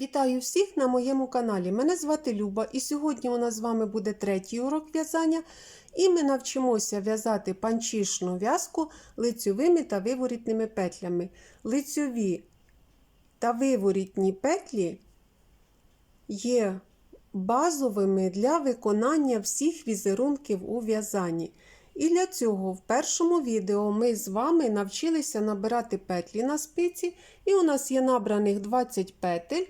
Вітаю всіх на моєму каналі. Мене звати Люба, і сьогодні у нас з вами буде третій урок в'язання, і ми навчимося в'язати панчішну в'язку лицьовими та виворітними петлями. Лицьові та виворітні петлі є базовими для виконання всіх візерунків у в'язанні. І для цього в першому відео ми з вами навчилися набирати петлі на спиці, і у нас є набраних 20 петель,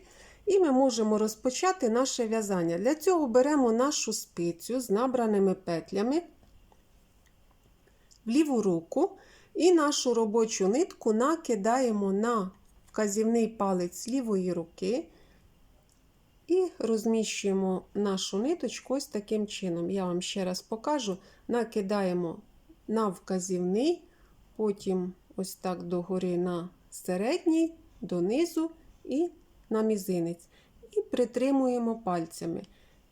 і ми можемо розпочати наше в'язання. Для цього беремо нашу спицю з набраними петлями в ліву руку і нашу робочу нитку накидаємо на вказівний палець лівої руки. І розміщуємо нашу ниточку ось таким чином. Я вам ще раз покажу. Накидаємо на вказівний, потім ось так догори на середній, донизу і на мізинець. І притримуємо пальцями.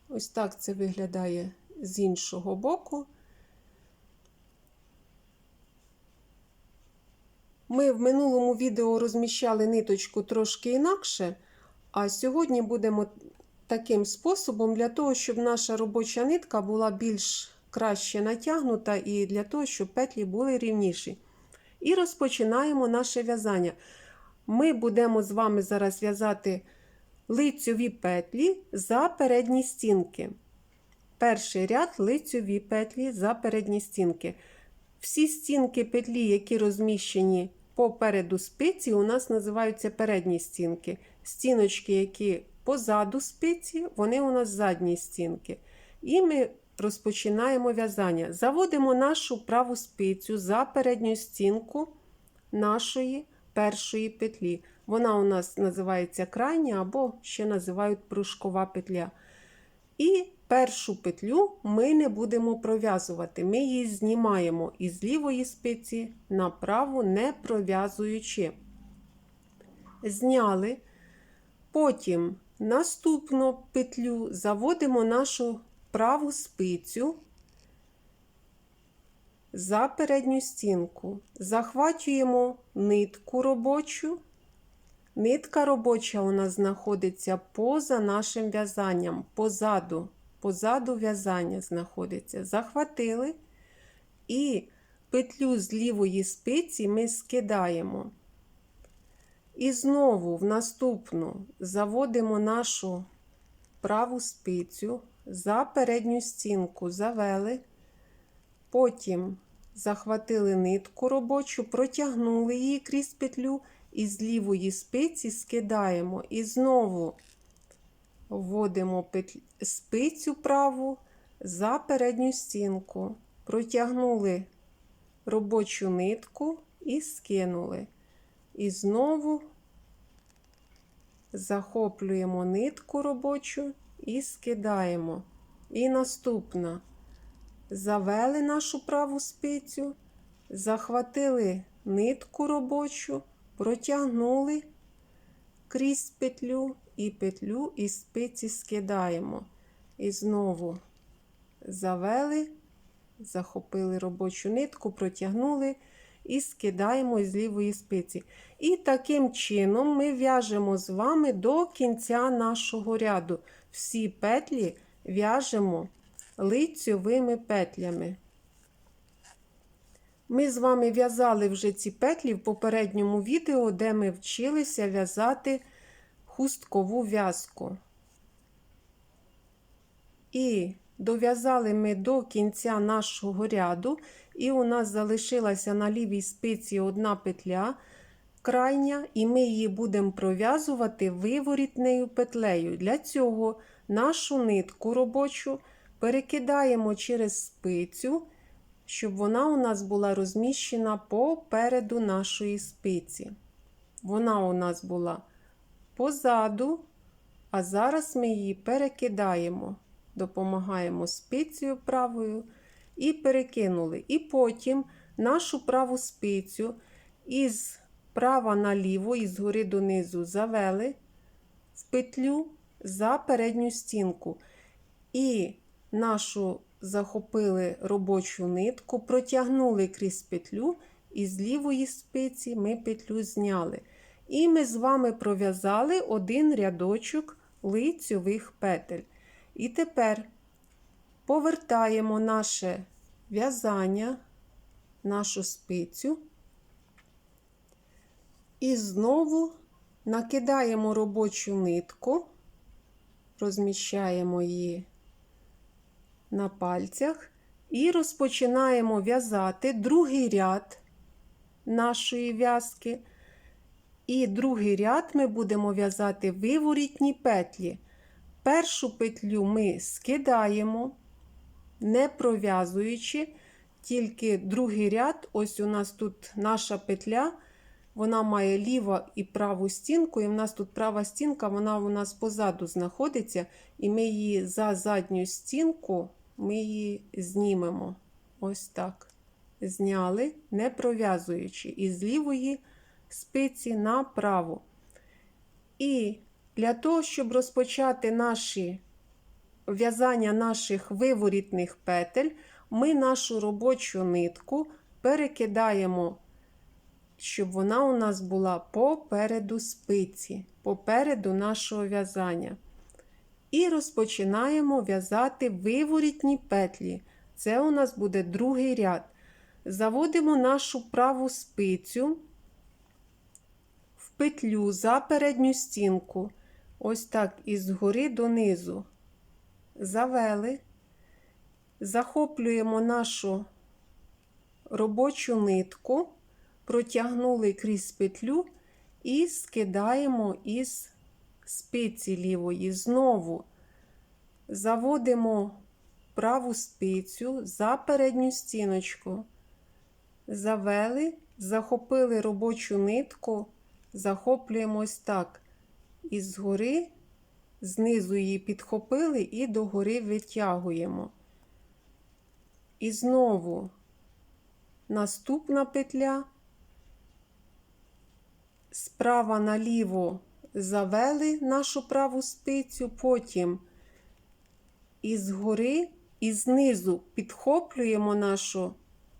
Ось так це виглядає з іншого боку. Ми в минулому відео розміщали ниточку трошки інакше. А сьогодні будемо таким способом для того, щоб наша робоча нитка була більш краще натягнута і для того, щоб петлі були рівніші. І розпочинаємо наше в'язання. Ми будемо з вами зараз в'язати лицьові петлі за передні стінки. Перший ряд лицьові петлі за передні стінки. Всі стінки петлі, які розміщені попереду спиці, у нас називаються передні стінки. Стіночки, які позаду спиці, вони у нас задні стінки. І ми розпочинаємо в'язання. Заводимо нашу праву спицю за передню стінку нашої першої петлі. Вона у нас називається крайня або ще називають пружкова петля. І першу петлю ми не будемо пров'язувати. Ми її знімаємо із лівої спиці на праву, не пров'язуючи. Зняли. Потім наступну петлю заводимо нашу праву спицю за передню стінку, захвачуємо нитку робочу. Нитка робоча у нас знаходиться поза нашим в'язанням, позаду, позаду в'язання знаходиться. Захватили і петлю з лівої спиці ми скидаємо. І знову в наступну заводимо нашу праву спицю за передню стінку, завели, потім захватили нитку робочу, протягнули її крізь петлю і з лівої спиці скидаємо. І знову вводимо петлю, спицю праву за передню стінку, протягнули робочу нитку і скинули. І знову захоплюємо нитку робочу і скидаємо. І наступна. Завели нашу праву спицю, захватили нитку робочу, протягнули крізь петлю і петлю і спиці скидаємо. І знову завели, захопили робочу нитку, протягнули і скидаємо з лівої спиці. І таким чином ми в'яжемо з вами до кінця нашого ряду. Всі петлі в'яжемо лицьовими петлями. Ми з вами в'язали вже ці петлі в попередньому відео, де ми вчилися в'язати хусткову в'язку. І дов'язали ми до кінця нашого ряду, і у нас залишилася на лівій спиці одна петля крайня, і ми її будемо пров'язувати виворітнею петлею. Для цього нашу нитку робочу перекидаємо через спицю, щоб вона у нас була розміщена попереду нашої спиці. Вона у нас була позаду, а зараз ми її перекидаємо, допомагаємо спицею правою і перекинули. І потім нашу праву спицю із права наліво, і згори донизу завели в петлю за передню стінку. І нашу захопили робочу нитку, протягнули крізь петлю, і з лівої спиці ми петлю зняли. І ми з вами пров'язали один рядочок лицьових петель. І тепер повертаємо наше в'язання, нашу спицю. І знову накидаємо робочу нитку, розміщаємо її на пальцях і розпочинаємо в'язати другий ряд нашої в'язки. І другий ряд ми будемо в'язати виворітні петлі. Першу петлю ми скидаємо, не пров'язуючи, тільки другий ряд, ось у нас тут наша петля, вона має ліву і праву стінку, і в нас тут права стінка, вона у нас позаду знаходиться, і ми її за задню стінку ми її знімемо. Ось так. Зняли, не пров'язуючи, із лівої спиці на праву. І для того, щоб розпочати наші в'язання наших виворітних петель, ми нашу робочу нитку перекидаємо, щоб вона у нас була попереду спиці, попереду нашого в'язання. І розпочинаємо в'язати виворітні петлі. Це у нас буде другий ряд. Заводимо нашу праву спицю в петлю за передню стінку. Ось так із гори донизу. Завели, захоплюємо нашу робочу нитку, протягнули крізь петлю і скидаємо із спиці лівої. Знову заводимо праву спицю за передню стіночку. Завели, захопили робочу нитку, захоплюємо ось так. Із згори, знизу її підхопили і догори витягуємо. І знову наступна петля, справа наліво завели нашу праву спицю, потім із гори і знизу підхоплюємо нашу,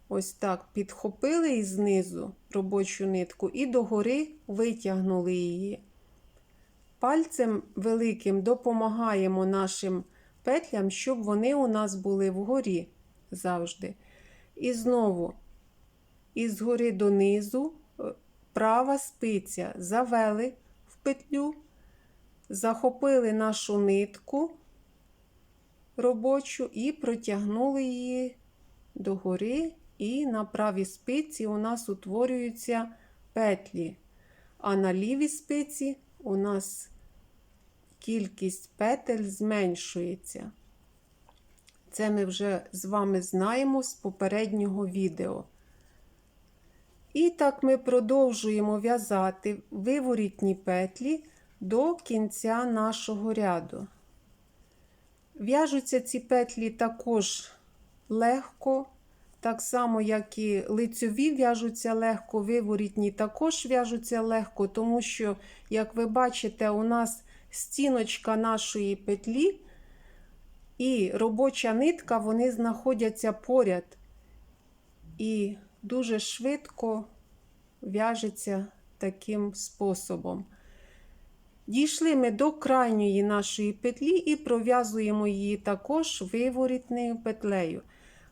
ось так, підхопили із знизу робочу нитку і догори витягнули її. Пальцем великим допомагаємо нашим петлям, щоб вони у нас були вгорі завжди. І знову, із гори донизу, е, права спиця завели петлю, захопили нашу нитку робочу і протягнули її догори, і на правій спиці у нас утворюються петлі, а на лівій спиці у нас кількість петель зменшується. Це ми вже з вами знаємо з попереднього відео. І так ми продовжуємо в'язати виворітні петлі до кінця нашого ряду. В'яжуться ці петлі також легко, так само, як і лицьові в'яжуться легко, виворітні також в'яжуться легко, тому що, як ви бачите, у нас стіночка нашої петлі і робоча нитка, вони знаходяться поряд. І дуже швидко в'яжеться таким способом. Дійшли ми до крайньої нашої петлі і пров'язуємо її також виворітною петлею.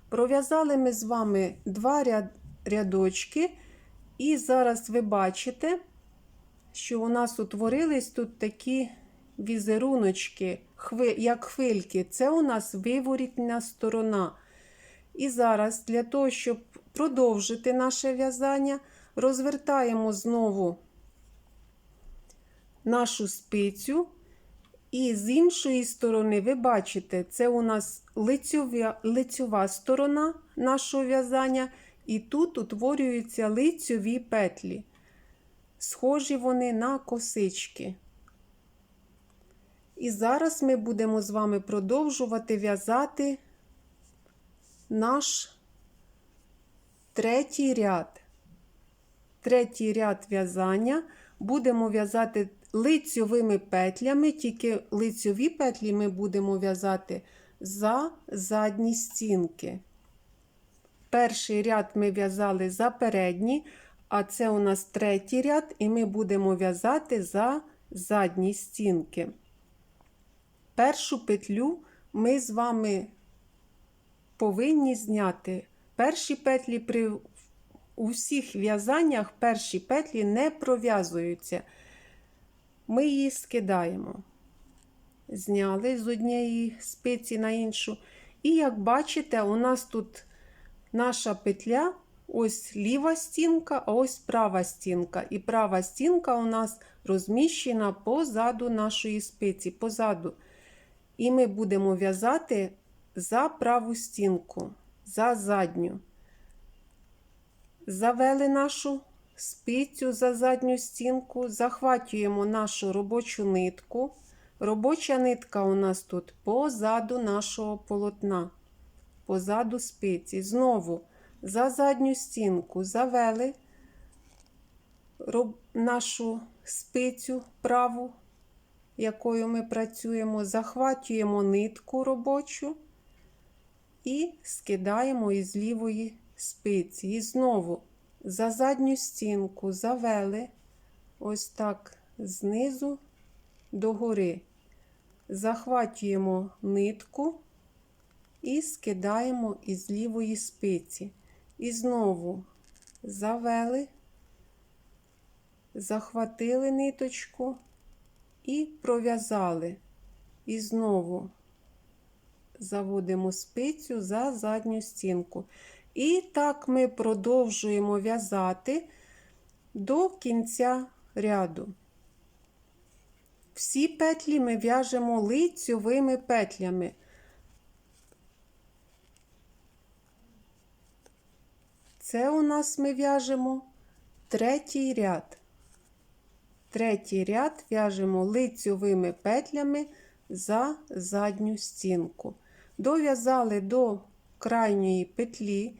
Пров'язали ми з вами два ряд, рядочки, і зараз ви бачите, що у нас утворились тут такі візеруночки, як хвильки. Це у нас виворітна сторона. І зараз, для того, щоб продовжити наше в'язання, розвертаємо знову нашу спицю. І з іншої сторони, ви бачите, це у нас лицьова, лицьова сторона нашого в'язання, і тут утворюються лицьові петлі. Схожі вони на косички. І зараз ми будемо з вами продовжувати в'язати наш третій ряд. Третій ряд в'язання будемо в'язати лицьовими петлями, тільки лицьові петлі ми будемо в'язати за задні стінки. Перший ряд ми в'язали за передні, А це у нас третій ряд, і ми будемо в'язати за задні стінки. Першу петлю ми з вами повинні зняти. Перші петлі при у всіх в'язаннях перші петлі не пров'язуються. Ми її скидаємо. Зняли з однієї спиці на іншу. І як бачите, у нас тут наша петля, ось ліва стінка, а ось права стінка. І права стінка у нас розміщена позаду нашої спиці, позаду. І ми будемо в'язати за праву стінку, за задню. Завели нашу спицю за задню стінку, захватюємо нашу робочу нитку. Робоча нитка у нас тут позаду нашого полотна, позаду спиці. Знову за задню стінку завели нашу спицю праву, якою ми працюємо, захватюємо нитку робочу і скидаємо із лівої спиці. І знову за задню стінку завели ось так знизу до гори. Захватюємо нитку і скидаємо із лівої спиці. І знову завели, захватили ниточку і пров'язали. І знову заводимо спицю за задню стінку. І так ми продовжуємо в'язати до кінця ряду. Всі петлі ми в'яжемо лицьовими петлями. Це у нас ми в'яжемо третій ряд. Третій ряд в'яжемо лицьовими петлями за задню стінку. Дов'язали до крайньої петлі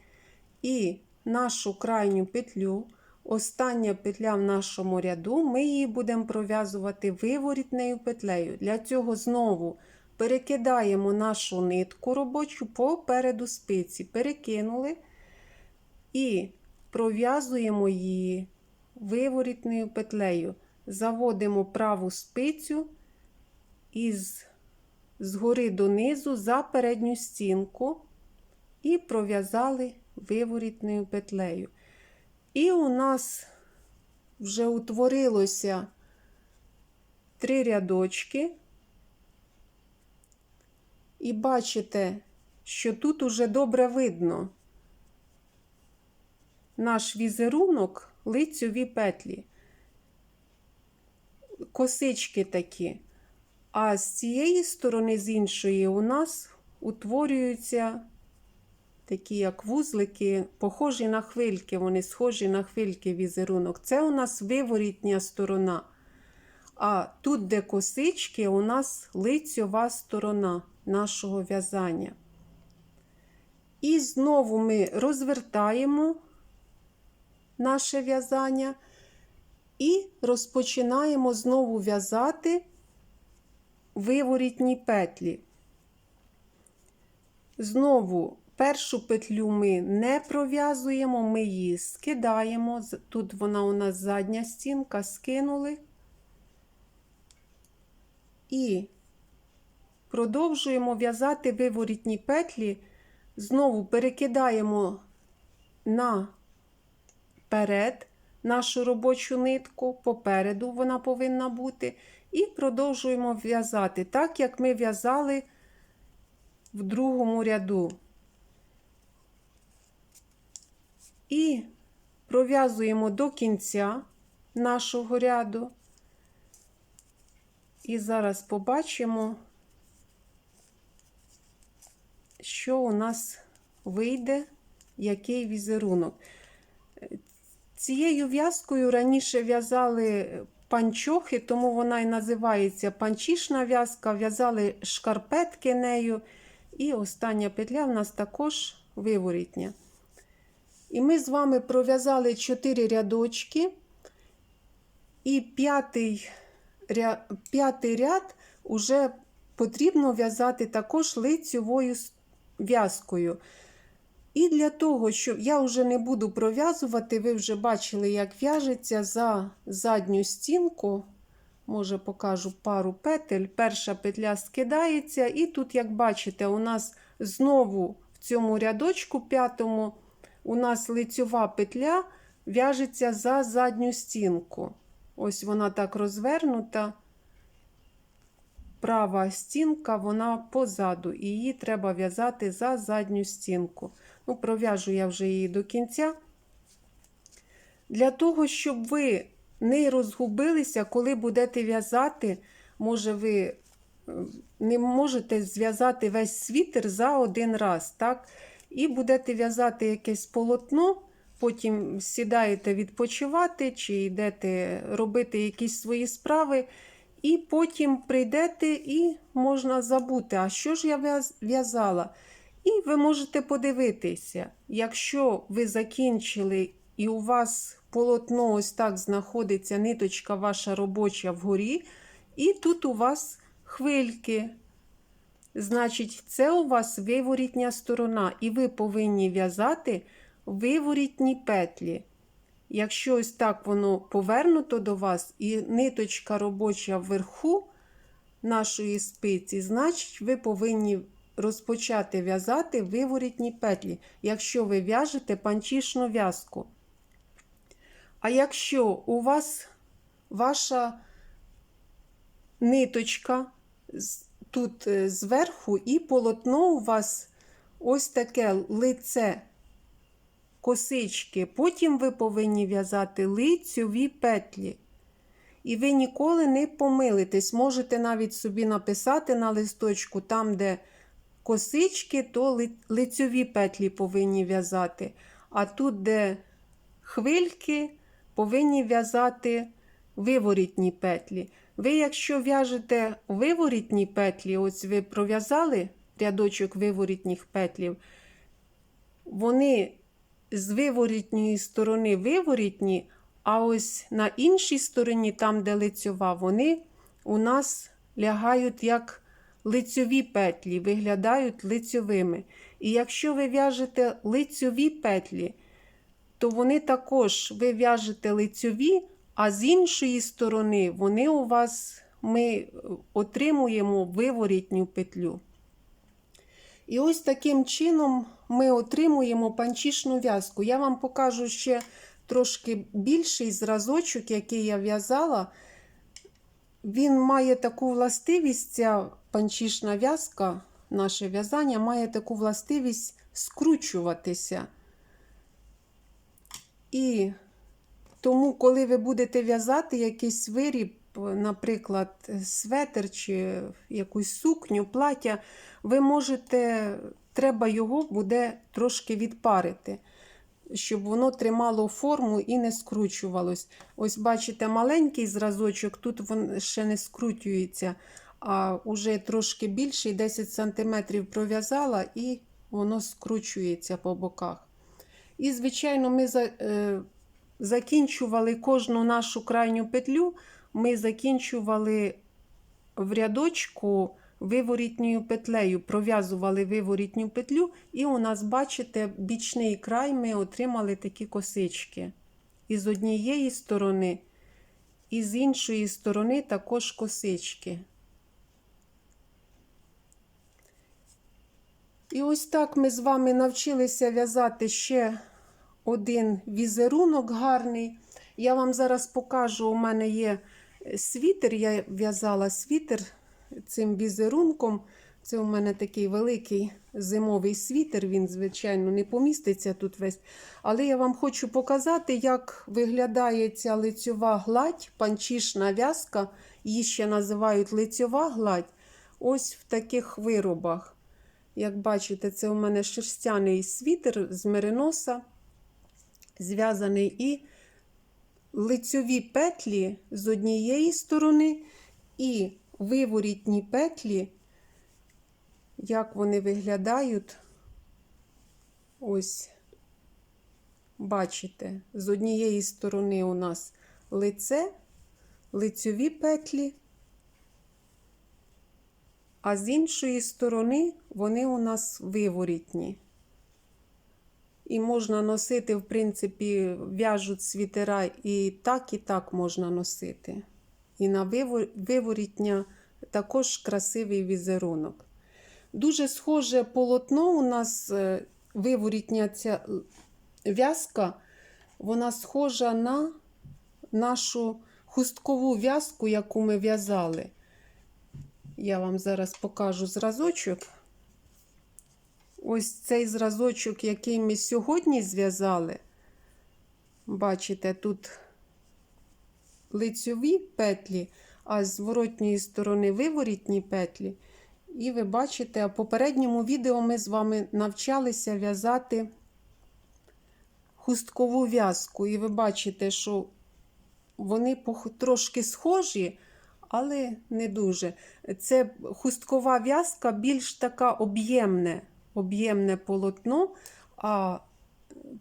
і нашу крайню петлю, остання петля в нашому ряду, ми її будемо пров'язувати виворітною петлею. Для цього знову перекидаємо нашу нитку робочу попереду спиці, перекинули і пров'язуємо її виворітною петлею. Заводимо праву спицю із згори донизу за передню стінку і пров'язали виворітною петлею. І у нас вже утворилося три рядочки. І бачите, що тут уже добре видно наш візерунок лицьові петлі, косички такі. А з цієї сторони, з іншої, у нас утворюються такі, як вузлики, похожі на хвильки, вони схожі на хвильки візерунок. Це у нас виворітня сторона. А тут, де косички, у нас лицьова сторона нашого в'язання. І знову ми розвертаємо наше в'язання і розпочинаємо знову в'язати виворітні петлі. Знову першу петлю ми не пров'язуємо, ми її скидаємо. Тут вона у нас задня стінка, скинули і продовжуємо в'язати виворітні петлі, знову перекидаємо наперед нашу робочу нитку, попереду вона повинна бути. І продовжуємо в'язати, так як ми в'язали в другому ряду. І пров'язуємо до кінця нашого ряду. І зараз побачимо, що у нас вийде, який візерунок. Цією в'язкою раніше в'язали панчохи, тому вона і називається панчішна в'язка. В'язали шкарпетки нею. І остання петля в нас також виворітня. І ми з вами пров'язали 4 рядочки. І п'ятий ряд, п'ятий ряд уже потрібно в'язати також лицьовою в'язкою. І для того, щоб я вже не буду пров'язувати, ви вже бачили, як в'яжеться за задню стінку. Може, покажу пару петель. Перша петля скидається, і тут, як бачите, у нас знову в цьому рядочку п'ятому у нас лицьова петля в'яжеться за задню стінку. Ось вона так розвернута. Права стінка, вона позаду, і її треба в'язати за задню стінку. Ну, пров'яжу я вже її до кінця. Для того, щоб ви не розгубилися, коли будете в'язати, може, ви е, не можете зв'язати весь світер за один раз. так? І будете в'язати якесь полотно, потім сідаєте відпочивати чи йдете робити якісь свої справи. І потім прийдете і можна забути, а що ж я в'яз- в'язала. І ви можете подивитися, якщо ви закінчили і у вас полотно ось так знаходиться, ниточка ваша робоча вгорі, і тут у вас хвильки. Значить, це у вас виворітня сторона, і ви повинні в'язати виворітні петлі. Якщо ось так воно повернуто до вас, і ниточка робоча вверху нашої спиці, значить, ви повинні розпочати в'язати виворітні петлі, якщо ви в'яжете панчішну в'язку. А якщо у вас ваша ниточка тут е, зверху, і полотно у вас ось таке лице косички, потім ви повинні в'язати лицьові петлі. І ви ніколи не помилитесь. Можете навіть собі написати на листочку, там, де косички, то лицьові петлі повинні в'язати. А тут, де хвильки, повинні в'язати виворітні петлі. Ви, якщо в'яжете виворітні петлі, ось ви пров'язали рядочок виворітніх петлів, вони з виворітньої сторони виворітні, а ось на іншій стороні, там, де лицьова, вони у нас лягають як лицьові петлі, виглядають лицьовими. І якщо ви в'яжете лицьові петлі, то вони також ви в'яжете лицьові, а з іншої сторони вони у вас ми е, отримуємо виворітню петлю. І ось таким чином ми отримуємо панчішну в'язку. Я вам покажу ще трошки більший зразочок, який я в'язала. Він має таку властивість, ця панчішна в'язка, наше в'язання має таку властивість скручуватися. І тому, коли ви будете в'язати якийсь виріб, наприклад, светр чи якусь сукню, плаття, ви можете, треба його буде трошки відпарити, щоб воно тримало форму і не скручувалось. Ось, бачите, маленький зразочок, тут він ще не скручується, а вже трошки більший, 10 см пров'язала, і воно скручується по боках. І, звичайно, ми за, е, закінчували кожну нашу крайню петлю, ми закінчували в рядочку виворітньою петлею, пров'язували виворітню петлю, і у нас, бачите, бічний край ми отримали такі косички. І з однієї сторони, і з іншої сторони також косички. І ось так ми з вами навчилися в'язати ще один візерунок гарний. Я вам зараз покажу, у мене є світер, я в'язала світер цим візерунком. Це у мене такий великий зимовий світер, він, звичайно, не поміститься тут весь. Але я вам хочу показати, як виглядає ця лицьова гладь, панчішна в'язка, її ще називають лицьова гладь. Ось в таких виробах. Як бачите, це у мене шерстяний світер з мериноса, зв'язаний і лицьові петлі з однієї сторони, і виворітні петлі, як вони виглядають, ось, бачите, з однієї сторони у нас лице, лицьові петлі, а з іншої сторони вони у нас виворітні. І можна носити, в принципі, в'яжуть світера і так, і так можна носити. І на виворітня також красивий візерунок. Дуже схоже полотно у нас е, виворітня ця в'язка, вона схожа на нашу хусткову в'язку, яку ми в'язали. Я вам зараз покажу зразочок. Ось цей зразочок, який ми сьогодні зв'язали. Бачите, тут лицьові петлі, а з зворотньої сторони виворітні петлі. І ви бачите, в попередньому відео ми з вами навчалися в'язати хусткову в'язку. І ви бачите, що вони трошки схожі, але не дуже. Це хусткова в'язка більш така об'ємне, об'ємне полотно, а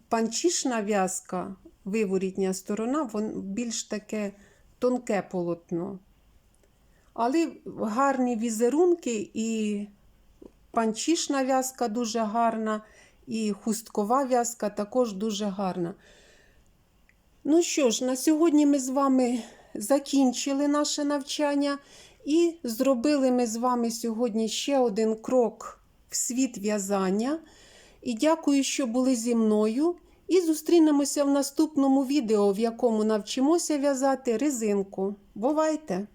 панчішна в'язка, виворітня сторона, вон більш таке тонке полотно. Але гарні візерунки і панчішна в'язка дуже гарна, і хусткова в'язка також дуже гарна. Ну що ж, на сьогодні ми з вами закінчили наше навчання і зробили ми з вами сьогодні ще один крок в світ в'язання. І дякую, що були зі мною. І зустрінемося в наступному відео, в якому навчимося в'язати резинку. Бувайте!